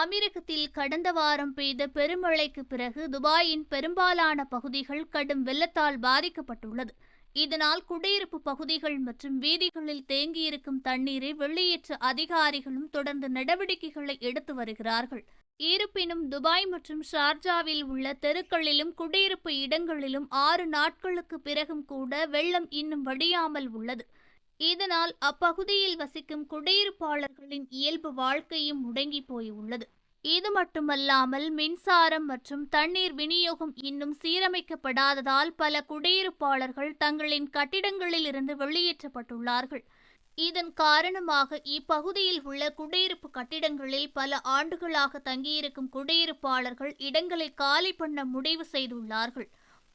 அமீரகத்தில் கடந்த வாரம் பெய்த பெருமழைக்கு பிறகு துபாயின் பெரும்பாலான பகுதிகள் கடும் வெள்ளத்தால் பாதிக்கப்பட்டுள்ளது. இதனால் குடியிருப்பு பகுதிகள் மற்றும் வீதிகளில் தேங்கியிருக்கும் தண்ணீரை வெளியேற்ற அதிகாரிகளும் தொடர்ந்து நடவடிக்கைகளை எடுத்து வருகிறார்கள். இருப்பினும் துபாய் மற்றும் ஷார்ஜாவில் உள்ள தெருக்களிலும் குடியிருப்பு இடங்களிலும் ஆறு நாட்களுக்கு பிறகும் கூட வெள்ளம் இன்னும் வடியாமல் உள்ளது. இதனால் அப்பகுதியில் வசிக்கும் குடியிருப்பாளர்களின் இயல்பு வாழ்க்கையும் முடங்கி போய் உள்ளது இது மட்டுமல்லாமல் மின்சாரம் மற்றும் தண்ணீர் விநியோகம் இன்னும் சீரமைக்கப்படாததால் பல குடியிருப்பாளர்கள் தங்களின் கட்டிடங்களில் இருந்து வெளியேற்றப்பட்டுள்ளார்கள். இதன் காரணமாக இப்பகுதியில் உள்ள குடியிருப்பு கட்டிடங்களில் பல ஆண்டுகளாக தங்கியிருக்கும் குடியிருப்பாளர்கள் இடங்களை காலி பண்ண முடிவு செய்துள்ளார்கள்.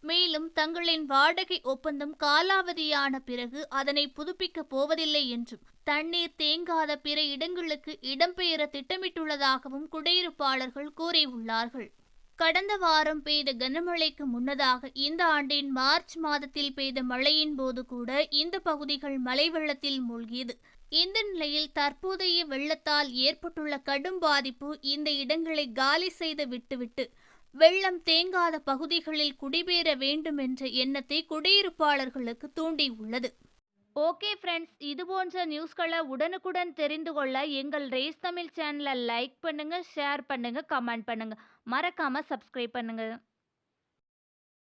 மேலும் தங்களின் வாடகை ஒப்பந்தம் காலாவதியான பிறகு அதனை புதுப்பிக்கப் போவதில்லை என்றும் தண்ணீர் தேங்காத பிற இடங்களுக்கு இடம்பெயர திட்டமிட்டுள்ளதாகவும் குடியிருப்பாளர்கள் கூறியுள்ளார்கள். கடந்த வாரம் பெய்த கனமழைக்கு முன்னதாக இந்த ஆண்டின் மார்ச் மாதத்தில் பெய்த மழையின் போது கூட இந்த பகுதிகள் மழை வெள்ளத்தில் மூழ்கியது. இந்த நிலையில் தற்போதைய வெள்ளத்தால் ஏற்பட்டுள்ள கடும் பாதிப்பு இந்த இடங்களை காலி செய்து விட்டுவிட்டு வெள்ளம் தேங்காத பகுதிகளில் குடிபெயர வேண்டும் என்ற எண்ணத்தை குடியிருப்பாளர்களுக்கு தூண்டியுள்ளது. ஓகே ஃப்ரெண்ட்ஸ் இது போன்ற நியூஸ்களை உடனுக்குடன் தெரிந்து கொள்ள எங்கள் ரேஸ் தமிழ் சேனலை லைக் பண்ணுங்கள் ஷேர் பண்ணுங்கள் கமெண்ட் பண்ணுங்கள் மறக்காமல் சப்ஸ்கிரைப் பண்ணுங்கள்